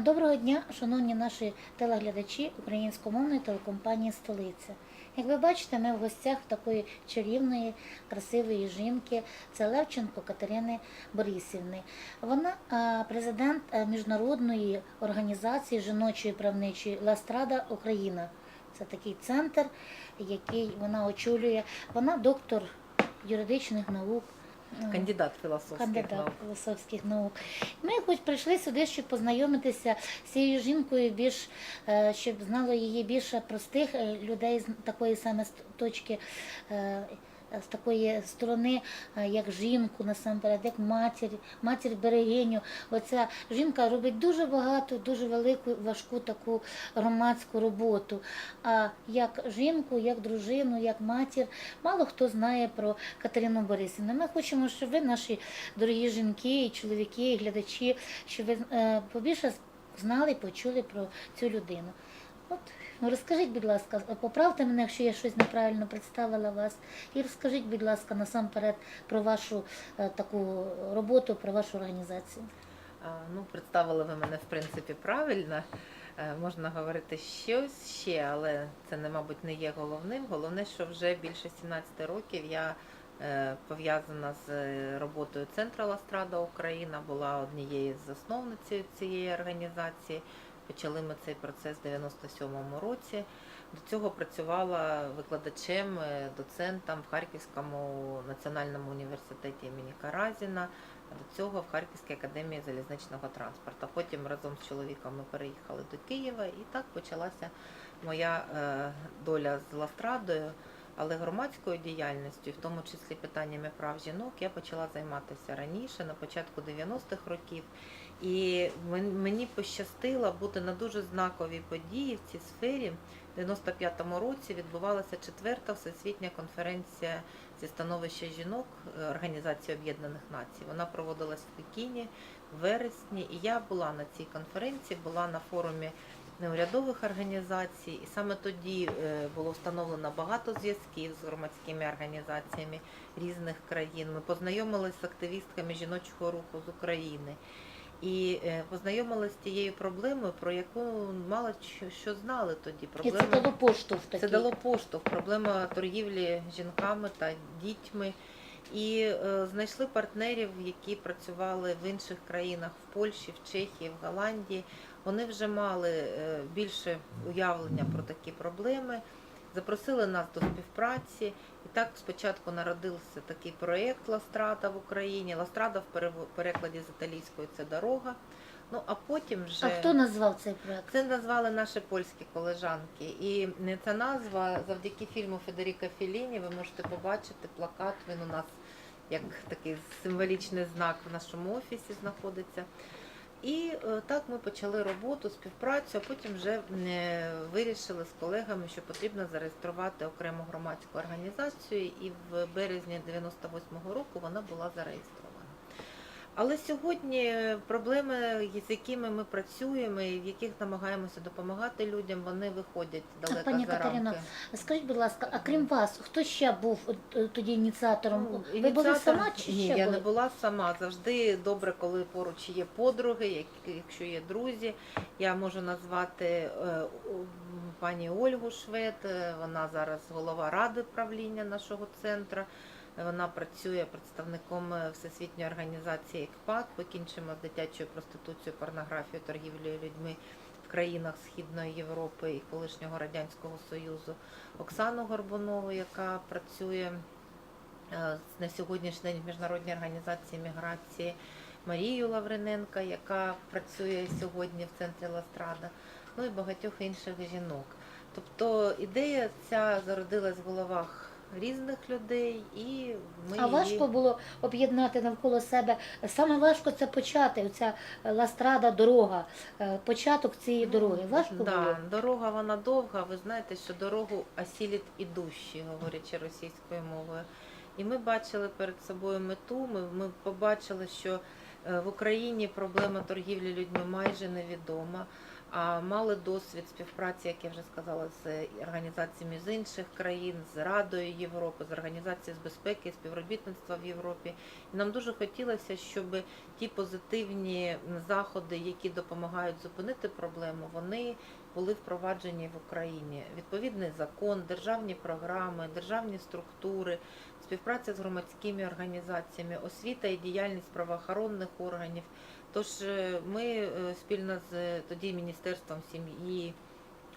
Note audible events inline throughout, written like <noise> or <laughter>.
Доброго дня, шановні наші телеглядачі українськомовної телекомпанії Столиця. Як ви бачите, ми в гостях такої чарівної, красивої жінки. Це Левченко Катерини Борисівни. Вона президент міжнародної організації жіночої правничої Ластрада Україна. Це такий центр, який вона очолює. Вона доктор юридичних наук. Кандидат філософських Кандидат наук. філософських наук. Ми хоч прийшли сюди, щоб познайомитися з цією жінкою, більш е, щоб знало її більше простих е, людей з такої саме точки. Е, З такої сторони, е, як жінку насамперед, як матір, матір берегиню. Оця жінка робить дуже багато, дуже велику, важку таку громадську роботу. А як жінку, як дружину, як матір, мало хто знає про Катерину Борисівну. Ми хочемо, щоб ви, наші дорогі жінки, і чоловіки, і глядачі, щоб ви е, побільше знали і почули про цю людину. От, ну розкажіть, будь ласка, поправте мене, якщо я щось неправильно представила вас, і розкажіть, будь ласка, насамперед про вашу е, таку роботу, про вашу організацію. Ну, представили ви мене в принципі правильно. Е, Можна говорити щось ще, але це не, мабуть, не є головним. Головне, що вже більше 17 років я е, пов'язана з е, роботою Центру Ластрада Україна, була однією з засновниць цієї організації. Почали ми цей процес в 97-му році. До цього працювала викладачем, е, доцентом в Харківському національному університеті імені Каразіна. а До цього в Харківській академії залізничного транспорту. Потім разом з чоловіком ми переїхали до Києва, і так почалася моя е, доля з Ластрадою. Але громадською діяльністю, в тому числі питаннями прав жінок, я почала займатися раніше, на початку 90-х років. І мені пощастило бути на дуже знаковій події в цій сфері. В 95-му році відбувалася четверта всесвітня конференція зі становища жінок е, Організації Об'єднаних Націй. Вона проводилась в Пекіні в вересні, і я була на цій конференції, була на форумі неурядових організацій, і саме тоді е, було встановлено багато зв'язків з громадськими організаціями різних країн. Ми познайомилися з активістками жіночого руху з України. І е, познайомилися з тією проблемою, про яку мало що, знали тоді. І це дало поштовх такий. це дало поштовх, проблема торгівлі жінками та дітьми. І е, знайшли партнерів, які працювали в інших країнах, в Польщі, в Чехії, в Голландії. Вони вже мали е, більше уявлення про такі проблеми, запросили нас до співпраці. І так спочатку народився такий проєкт Ластрада в Україні. Ластрада в перекладі з італійської це дорога. Ну а потім вже А хто назвав цей проект? це назвали наші польські колежанки. І ця назва завдяки фільму Федеріка Феліні ви можете побачити плакат. Він у нас як такий символічний знак в нашому офісі знаходиться. І е, так ми почали роботу, співпрацю, а потім вже е, вирішили з колегами, що потрібно зареєструвати окрему громадську організацію, і в березні 98-го року вона була зареєстрована. Але сьогодні проблеми, з якими ми працюємо і в яких намагаємося допомагати людям, вони виходять далеко пані за рамки. Скажіть, будь ласка, а крім вас, хто ще був е, тоді ініціатором? Ну, Ви були сама чи Ні, ще я були? не була сама. Завжди добре, коли поруч є подруги, як- якщо є друзі. Я можу назвати е, пані Ольгу Швед. е, Вона зараз голова ради правління нашого центру. Вона працює представником е, Всесвітньої організації ЕКПАТ, покінчимо з дитячою проституцією, порнографією, торгівлею людьми в країнах Східної Європи і колишнього Радянського Союзу. Оксану Горбунову, яка працює е, на сьогоднішній день в Міжнародній організації міграції, Марію Лавриненка, яка працює сьогодні в центрі Ластрада, ну і багатьох інших жінок. Тобто ідея ця зародилась в головах різних людей, і ми А її... важко було об'єднати навколо себе. Саме важко це почати. Оця е, ластрада, дорога, е, початок цієї дороги. Важко да, було. Дорога вона довга. Ви знаєте, що дорогу осілять ідущі, говорячи російською мовою. І ми бачили перед собою мету. Ми, ми побачили, що Е, В Україні проблема торгівлі людьми майже невідома. Мали досвід співпраці, як я вже сказала, з організаціями з інших країн, з Радою Європи, з організацією з безпеки співробітництва в Європі. І нам дуже хотілося, щоб ті позитивні заходи, які допомагають зупинити проблему, вони були впроваджені в Україні. Відповідний закон, державні програми, державні структури, співпраця з громадськими організаціями, освіта і діяльність правоохоронних органів. Тож е, ми е, спільно з е, тоді Міністерством сім'ї,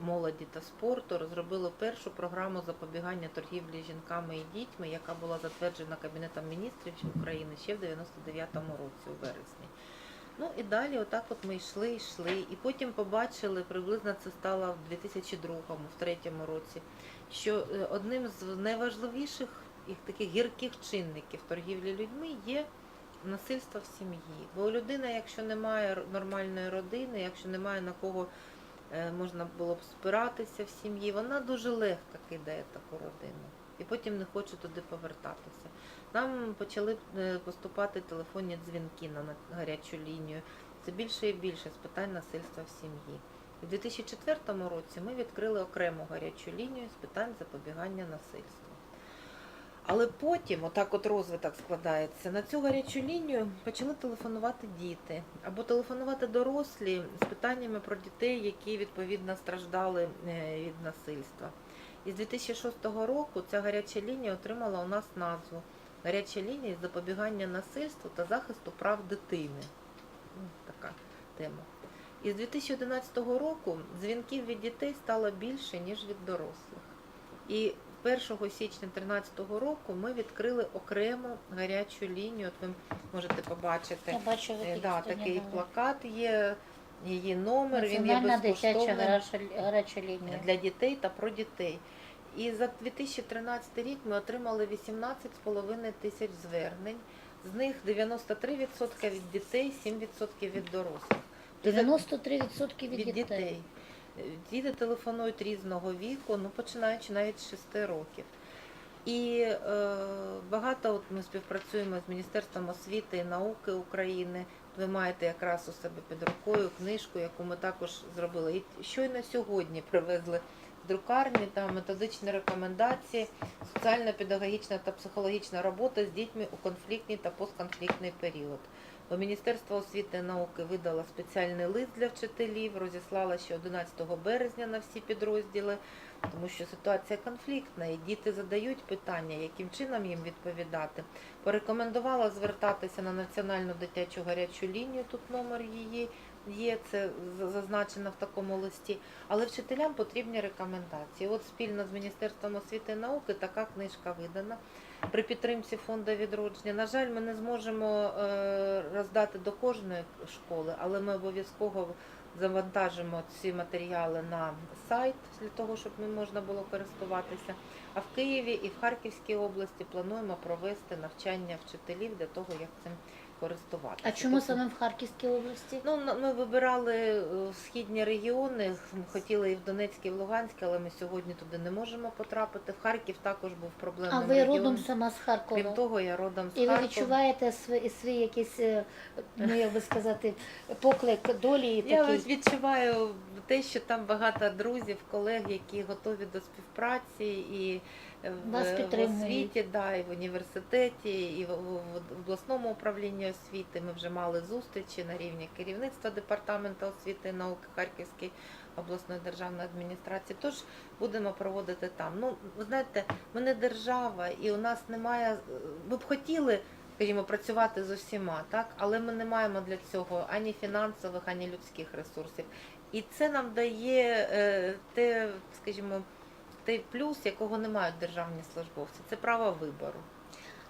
молоді та спорту розробили першу програму запобігання торгівлі жінками і дітьми, яка була затверджена Кабінетом міністрів України ще в 99-му році, у вересні. Ну і далі, отак от ми йшли, йшли, і потім побачили, приблизно це стало в 2002-му, в третьому році, що одним з найважливіших їх таких гірких чинників торгівлі людьми є насильство в сім'ї. Бо людина, якщо немає р- нормальної родини, якщо немає на кого е, можна було б спиратися в сім'ї, вона дуже легко кидає таку родину і потім не хоче туди повертатися. Нам почали е, поступати телефонні дзвінки на гарячу лінію. Це більше і більше з питань насильства в сім'ї. У 2004 році ми відкрили окрему гарячу лінію з питань запобігання насильству. Але потім, отак от розвиток складається, на цю гарячу лінію почали телефонувати діти або телефонувати дорослі з питаннями про дітей, які відповідно страждали е, від насильства. І з 2006 року ця гаряча лінія отримала у нас назву Гаряча лінія запобігання насильству та захисту прав дитини. Ну, Така тема. І з 2011 року дзвінків від дітей стало більше, ніж від дорослих. І 1 січня 2013 року ми відкрили окрему гарячу лінію. От ви можете побачити. Я бачу, Е, ви Да, такий плакат є, її номер, він є Національна дитяча безкоштовним гаряча, гаряча лінія. для дітей та про дітей. І за 2013 рік ми отримали 18,5 тисяч звернень. З них 93% від дітей, 7% від дорослих. Це 93% від, від дітей. Діти телефонують різного віку, ну починаючи навіть з 6 років. І е, багато от ми співпрацюємо з Міністерством освіти і науки України. Ви маєте якраз у себе під рукою книжку, яку ми також зробили. І щойно сьогодні привезли з друкарні там методичні рекомендації, соціально-педагогічна та психологічна робота з дітьми у конфліктний та постконфліктний період. Міністерство освіти і науки видало спеціальний лист для вчителів, розіслало ще 11 березня на всі підрозділи, тому що ситуація конфліктна, і діти задають питання, яким чином їм відповідати. Порекомендувала звертатися на національну дитячу гарячу лінію. Тут номер її є, це за- зазначено в такому листі. Але вчителям потрібні рекомендації. От спільно з Міністерством освіти і науки така книжка видана при підтримці фонду відродження. На жаль, ми не зможемо е, роздати до кожної школи, але ми обов'язково завантажимо ці матеріали на сайт для того, щоб ми можна було користуватися. А в Києві і в Харківській області плануємо провести навчання вчителів для того, як цим користуватися. А чому Тобто- саме в Харківській області? Ну, ми вибирали е, східні регіони, ми хотіли і в Донецькій, і в Луганській, але ми сьогодні туди не можемо потрапити. В Харків також був А ви регіоном. родом сама з Харкова? Крім того, я родом з І ви відчуваєте свій, свій якийсь, е, ну як би сказати, поклик долі Я такий? ось відчуваю те, що там багато друзів, колег, які готові до співпраці і Вас в освіті, да, і в університеті, і в, обласному управлінні освіти. Ми вже мали зустрічі на рівні керівництва департаменту освіти і науки Харківської обласної державної адміністрації. Тож будемо проводити там. Ну, ви знаєте, ми не держава, і у нас немає. Ми б хотіли. Скажімо, працювати з усіма, так, але ми не маємо для цього ані фінансових, ані людських ресурсів. І це нам дає е, те, скажімо, той плюс, якого не мають державні службовці. Це право вибору.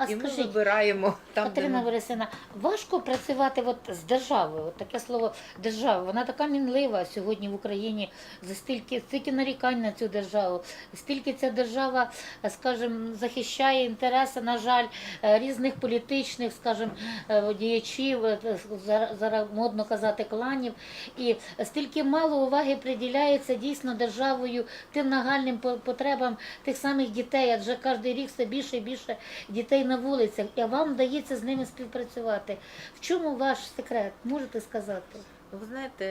А і ми вибираємо там, Катерина ми... Борисівна, важко працювати от з державою. От таке слово держава. Вона така мінлива сьогодні в Україні. За стільки стільки нарікань на цю державу, стільки ця держава, скажімо, захищає інтереси, на жаль, е, різних політичних, скажімо, е, діячів, е, зараз модно казати кланів. І стільки мало уваги приділяється дійсно державою тим нагальним потребам тих самих дітей, адже кожен рік все більше і більше дітей на вулицях, і вам вдається з ними співпрацювати. В чому ваш секрет? Можете сказати? Ви знаєте,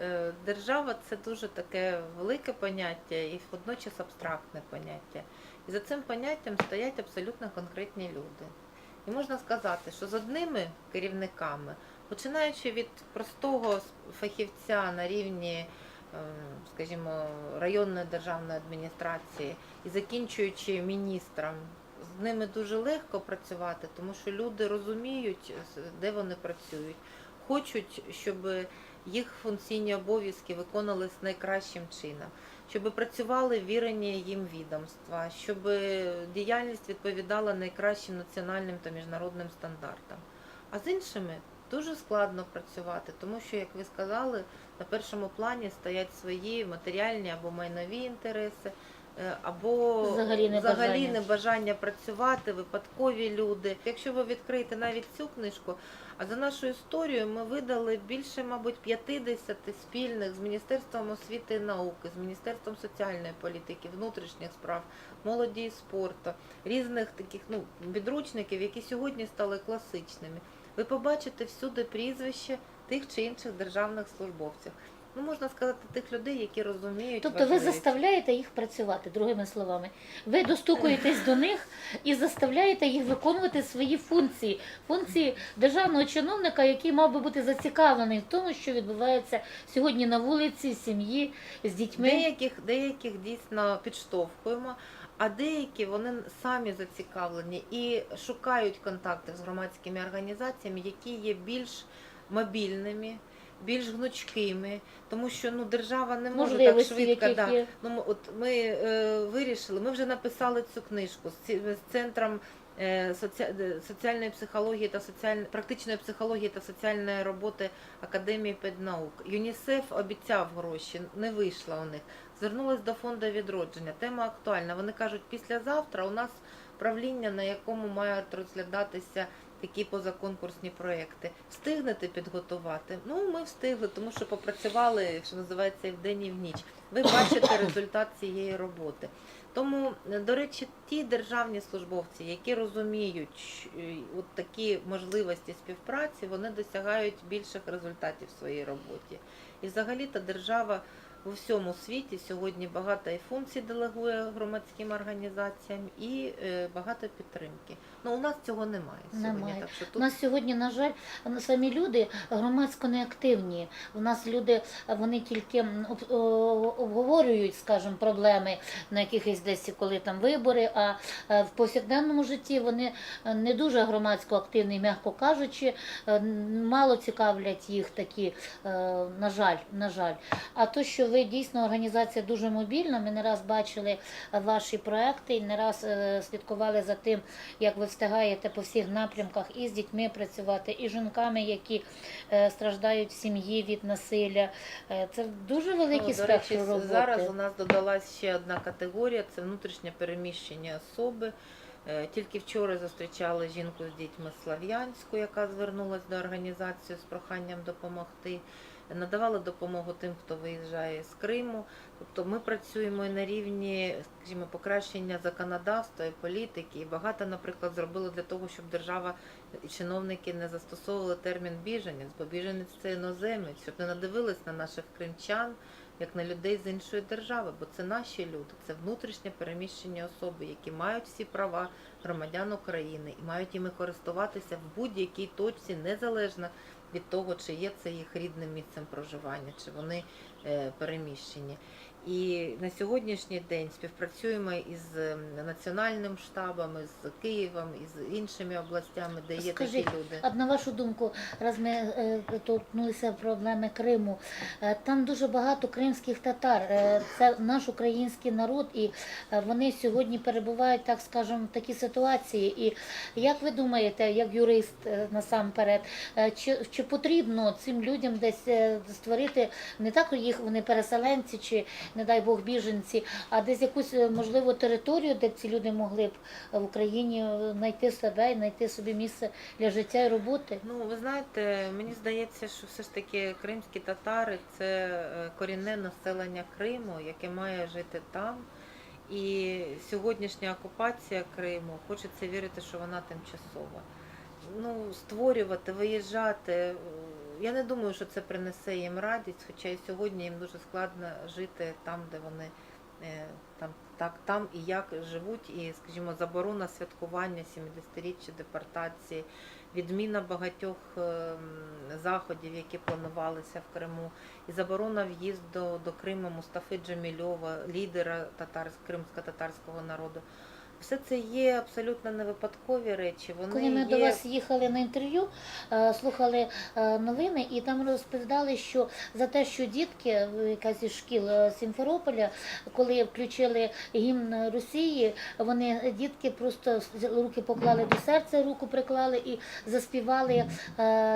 е, держава це дуже таке велике поняття і водночас абстрактне поняття. І за цим поняттям стоять абсолютно конкретні люди. І можна сказати, що з одними керівниками, починаючи від простого фахівця на рівні, е, скажімо, районної державної адміністрації і закінчуючи міністром, з ними дуже легко працювати, тому що люди розуміють, де вони працюють, хочуть, щоб їх функційні обов'язки виконувались найкращим чином, щоб працювали вірені їм відомства, щоб діяльність відповідала найкращим національним та міжнародним стандартам. А з іншими дуже складно працювати, тому що, як ви сказали, на першому плані стоять свої матеріальні або майнові інтереси. Е, Або Взагалі не взагалі бажання. не бажання працювати, випадкові люди. Якщо ви відкриєте навіть цю книжку, а за нашу історію ми видали більше, мабуть, 50 спільних з Міністерством освіти і науки, з Міністерством соціальної політики, внутрішніх справ, молоді і спорту, різних таких ну, підручників, які сьогодні стали класичними. Ви побачите всюди прізвище тих чи інших державних службовців. Ну, можна сказати, тих людей, які розуміють. Тобто ви заставляєте їх працювати, другими словами. Ви достукуєтесь до них і заставляєте їх виконувати свої функції, функції державного чиновника, який мав би бути зацікавлений в тому, що відбувається сьогодні на вулиці, в сім'ї, з дітьми. Деяких, деяких дійсно підштовхуємо, а деякі вони самі зацікавлені і шукають контакти з громадськими організаціями, які є більш мобільними, більш гнучкими, тому що ну держава не може так Можливості, швидко. яких Да. є. Ну, от ми е, вирішили, ми вже написали цю книжку з, ці- з центром е, соці... де- соціальної психології та соціаль... практичної психології та соціальної роботи Академії педнаук. ЮНІСЕФ обіцяв гроші, не вийшло у них. Звернулись до фонду відродження. Тема актуальна. Вони кажуть, післязавтра у нас правління, на якому мають розглядатися такі позаконкурсні проекти. Встигнете підготувати? Ну, ми встигли, тому що попрацювали, що називається, і вдень і в ніч. Ви бачите <coughs> результат цієї роботи. Тому, е, до речі, ті державні службовці, які розуміють е, от такі можливості співпраці, вони досягають більших результатів в своїй роботі. І взагалі-то держава у всьому світі сьогодні багато і функцій делегує громадським організаціям і е, багато підтримки. Ну у нас цього немає сьогодні. Немає. Так що У нас сьогодні, на жаль, самі люди громадсько неактивні. У нас люди вони тільки обговорюють, скажімо, проблеми на якихось десь, коли там вибори. А е, в повсякденному житті вони е, не дуже громадсько активні, м'яко кажучи, мало цікавлять їх такі, на жаль, на жаль. А то, що ви дійсно організація дуже мобільна, ми не раз бачили ваші проекти і не раз е, слідкували за тим, як ви встигаєте по всіх напрямках і з дітьми працювати, і жінками, які е, страждають в сім'ї від насилля. Е, Це дуже великий Ну, спектр речі, роботи. зараз у нас додалась ще одна категорія це внутрішнє переміщення особи. Тільки вчора зустрічали жінку з дітьми Слав'янську, яка звернулася до організації з проханням допомогти. Надавали допомогу тим, хто виїжджає з Криму. Тобто ми працюємо і на рівні, скажімо, покращення законодавства і політики. І багато, наприклад, зробили для того, щоб держава і чиновники не застосовували термін біженець, бо біженець це іноземець, щоб не надивились на наших кримчан як на людей з іншої держави, бо це наші люди, це внутрішнє переміщення особи, які мають всі права громадян України і мають іми користуватися в будь-якій точці, незалежно від того, чи є це їх рідним місцем проживання, чи вони е, переміщені. І на сьогоднішній день співпрацюємо із ем, національним штабом, з Києвом, із іншими областями, де є Скажіть, такі люди. А на вашу думку, раз ми е, торкнулися проблеми Криму, е, там дуже багато кримських татар. Е, Це наш український народ, і е, вони сьогодні перебувають, так скажемо, в такій ситуації. І як ви думаєте, як юрист е, насамперед, е, чи, чи потрібно цим людям десь е, створити не так їх вони переселенці чи не дай Бог біженці, а десь якусь е, можливо територію, де ці люди могли б в Україні е, знайти себе і знайти собі місце для життя і роботи. Ну, ви знаєте, мені здається, що все ж таки кримські татари це е, корінне населення Криму, яке має жити там. І сьогоднішня окупація Криму, хочеться вірити, що вона тимчасова. Ну, створювати, виїжджати. Я не думаю, що це принесе їм радість, хоча і сьогодні їм дуже складно жити там, де вони е, там, так, там і як живуть, і, скажімо, заборона святкування 70-річчя депортації, відміна багатьох ем, заходів, які планувалися в Криму, і заборона в'їзду до Криму Мустафи Джамільова, лідера татар, кримсько-татарського народу. Все це є абсолютно не випадкові речі. Вони Коли ми є... до вас їхали на інтерв'ю, е, слухали е, новини, і там розповідали, що за те, що дітки, е, якась із шкіл Сімферополя, коли включили гімн Росії, вони дітки просто руки поклали до серця, руку приклали і заспівали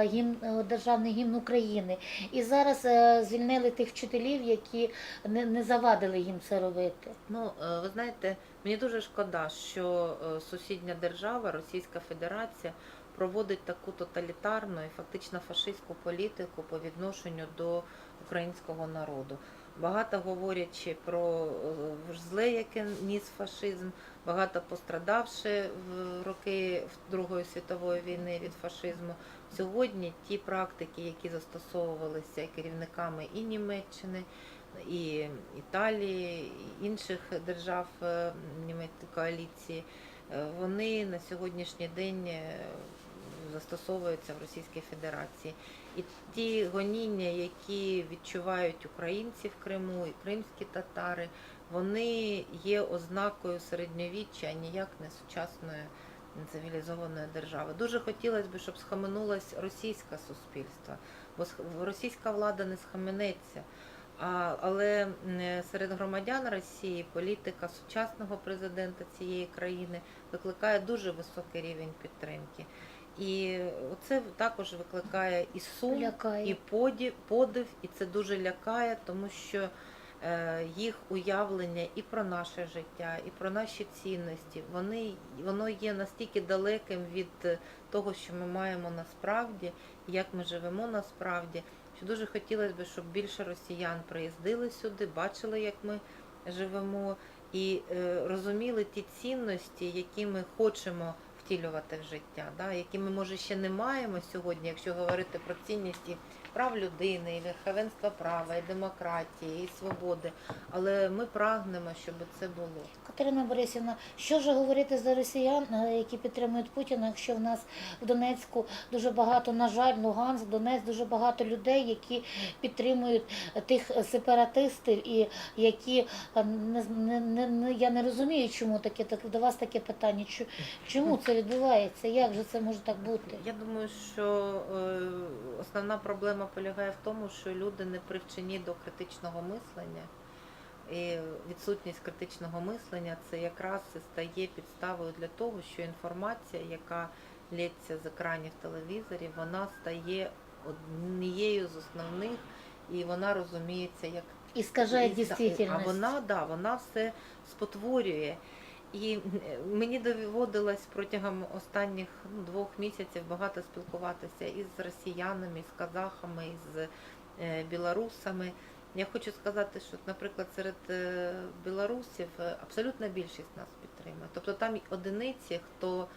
гімн державний гімн України. І зараз звільнили тих вчителів, які не, завадили їм це робити. Ну, ви знаєте, мені дуже шкода, що е, сусідня держава, Російська Федерація, проводить таку тоталітарну і фактично фашистську політику по відношенню до українського народу. Багато говорячи про е, зле, яке ніс фашизм, багато пострадавши в роки Другої світової війни від фашизму. Сьогодні ті практики, які застосовувалися керівниками і Німеччини, і Італії, і інших держав е, німецької коаліції, е, вони на сьогоднішній день е, застосовуються в Російській Федерації. І ті гоніння, які відчувають українці в Криму і кримські татари, вони є ознакою середньовіччя, а ніяк не сучасної цивілізованої держави. Дуже хотілося б, щоб схаменулось російське суспільство, бо російська влада не схаменеться. Але серед громадян Росії політика сучасного президента цієї країни викликає дуже високий рівень підтримки. І це також викликає і сум, Лякає. і поді- подив, і це дуже лякає, тому що е, їх уявлення і про наше життя, і про наші цінності, вони, воно є настільки далеким від е, того, що ми маємо насправді, як ми живемо насправді, що дуже хотілося б, щоб більше росіян приїздили сюди, бачили, як ми живемо, і е, розуміли ті цінності, які ми хочемо втілювати в життя, да, які ми, може, ще не маємо сьогодні, якщо говорити про цінності прав людини, і верховенства права, і демократії, і свободи. Але ми прагнемо, щоб це було. Катерина Борисівна, що ж говорити за росіян, е, які підтримують Путіна, якщо в нас в Донецьку дуже багато, на жаль, Луганськ, Донець, дуже багато людей, які підтримують тих сепаратистів і які е, не, не, не, не- я не розумію, чому таке так до вас таке питання. Чому це відбувається? Як же це може так бути? Я думаю, що е, основна проблема полягає в тому, що люди не привчені до критичного мислення. І відсутність критичного мислення це якраз і стає підставою для того, що інформація, яка лється з екранів телевізорів, вона стає однією з основних, і вона розуміється як І скажає і- А вона, да, вона все спотворює. І мені доводилось протягом останніх ну, двох місяців багато спілкуватися із росіянами, з казахами, з е, білорусами. Я хочу сказати, що, наприклад, серед е, білорусів е, абсолютна більшість нас підтримує. Тобто там одиниці, хто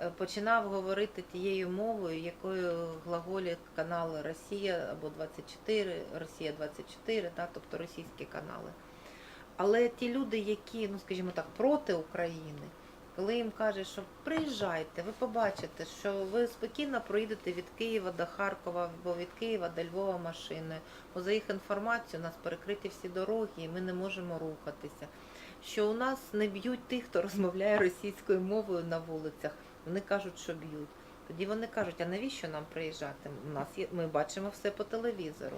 е, починав говорити тією мовою, якою глаголять канали Росія або 24, Росія 24, да, тобто російські канали. Але ті люди, які, ну скажімо так, проти України, коли їм кажуть, що приїжджайте, ви побачите, що ви спокійно проїдете від Києва до Харкова або від Києва до Львова машиною, бо за їх інформацією у нас перекриті всі дороги, і ми не можемо рухатися. Що у нас не б'ють тих, хто розмовляє російською мовою на вулицях. Вони кажуть, що б'ють. Тоді вони кажуть, а навіщо нам приїжджати? У нас є, ми бачимо все по телевізору.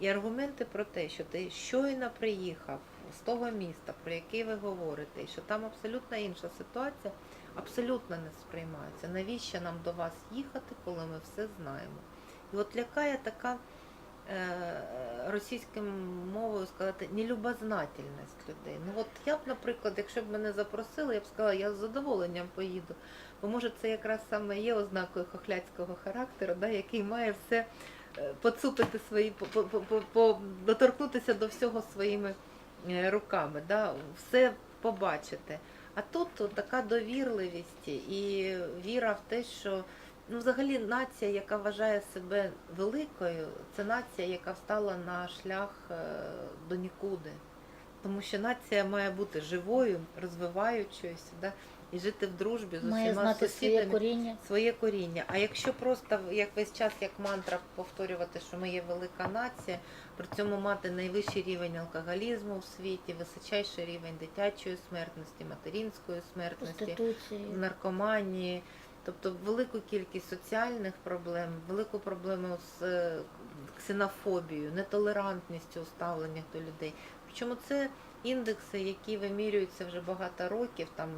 І аргументи про те, що ти щойно приїхав з того міста, про яке ви говорите, і що там абсолютно інша ситуація, абсолютно не сприймаються. Навіщо нам до вас їхати, коли ми все знаємо? І от лякає така е, російською мовою сказати нелюбознательність людей. Ну от я б, наприклад, якщо б мене запросили, я б сказала, я з задоволенням поїду. Бо може це якраз саме є ознакою хохляцького характеру, да, який має все е, поцупити свої, по, по, по, по, доторкнутися до всього своїми руками. Да? Все побачити. А тут така довірливість і віра в те, що ну, взагалі нація, яка вважає себе великою, це нація, яка встала на шлях е, до нікуди. Тому що нація має бути живою, розвиваючоюся, да? І жити в дружбі з Має усіма знати своє сусідами коріння. своє коріння. А якщо просто як весь час як мантра повторювати, що ми є велика нація, при цьому мати найвищий рівень алкоголізму в світі, височайший рівень дитячої смертності, материнської смертності, наркоманії, тобто велику кількість соціальних проблем, велику проблему з е, ксенофобією, нетолерантністю у ставленнях до людей. Причому це індекси, які вимірюються вже багато років там.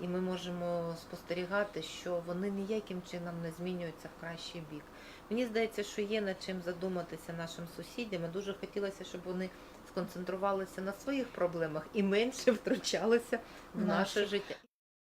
І ми можемо спостерігати, що вони ніяким чином не змінюються в кращий бік. Мені здається, що є над чим задуматися нашим сусідям. і Дуже хотілося, щоб вони сконцентрувалися на своїх проблемах і менше втручалися в наше життя.